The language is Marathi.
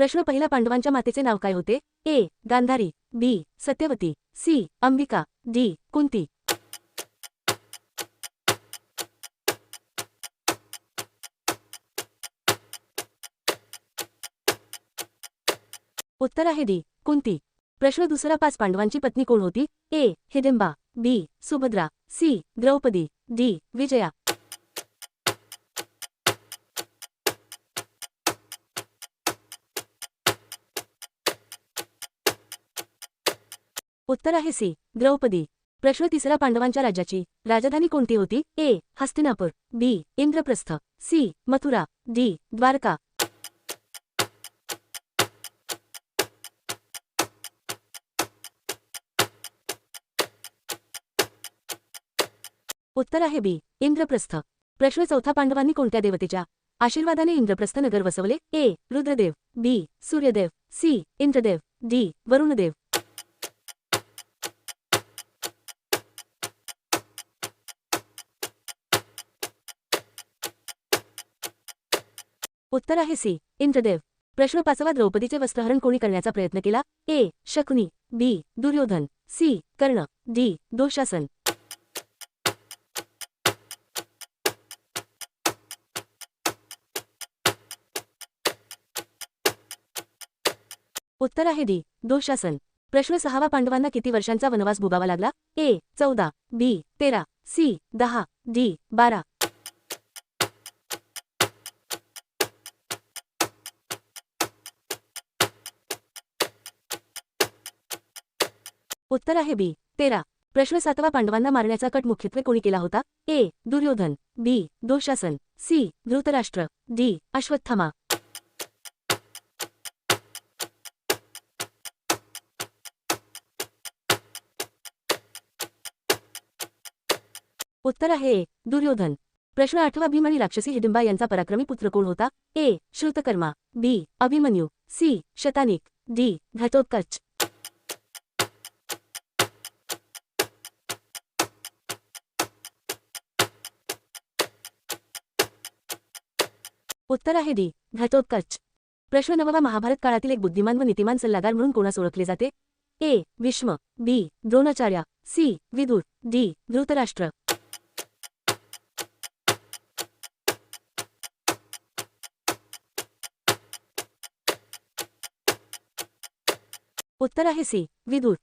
प्रश्न पहिला पांडवांच्या मातेचे नाव काय होते? A. Gandhari B. Satyavati C. Ambika D. Kunti. उत्तर आहे डी. कुंती. प्रश्न दुसरा पाच पांडवांची पत्नी कोण होती? A. Hidimba B. Subhadra C. Draupadi D. Vijaya. उत्तर आहे सी. द्रौपदी. प्रश्न तिसरा पांडवांच्या राज्याची. राजधानी कोणती होती? A. Hastinapur. B. Indraprastha. C. Mathura. D. Dwarka. उत्तर आहे बी. इंद्रप्रस्थ. प्रश्न चौथा पांडवांनी कोणत्या देवतेच्या? आशीर्वादाने इंद्रप्रस्थ नगर वसवले. A. Rudradev. B. Suryadev. C. Indradev. D. Varundev. उत्तर आहे सी. इंद्रदेव. प्रश्न पाचवा द्रौपदीचे वस्त्रहरण कोणी करण्याचा प्रयत्न केला? A. Shakuni. B. Duryodhan. C. Karna. D. Dushasan. उत्तर आहे डी. दोशासन. प्रश्न सहावा पांडवांना किती वर्षांचा वनवास भोगावा लागला? ए. चौदा. बी. तेरा. सी. दहा. डी. बारा. उत्तर आहे बी. तेरा. प्रश्न सातवा पांडवांना मारण्याचा कट मुख्यत्वे कोणी केला होता? A. Duryodhan. B. Dushasan. C. Dhritarashtra. D. Ashwatthama. उत्तर आहे ए. दुर्योधन. प्रश्न आठवा भीम आणि राक्षसी हिडिंबा यांचा पराक्रमी पुत्र कोण होता? A. Shrutakarma. B. Abhimanyu. C. Shatanik. D. Ghatotkach उत्तर आहे डी. घटोत्कच प्रश्न नववा महाभारत काळातील एक बुद्धिमान व नीतिमान सल्लागार म्हणून कोणास ओळखले जाते? A. Bhishma B. Dronacharya. C. Vidur. D. Dhritarashtra. उत्तर आहे सी. विदुर.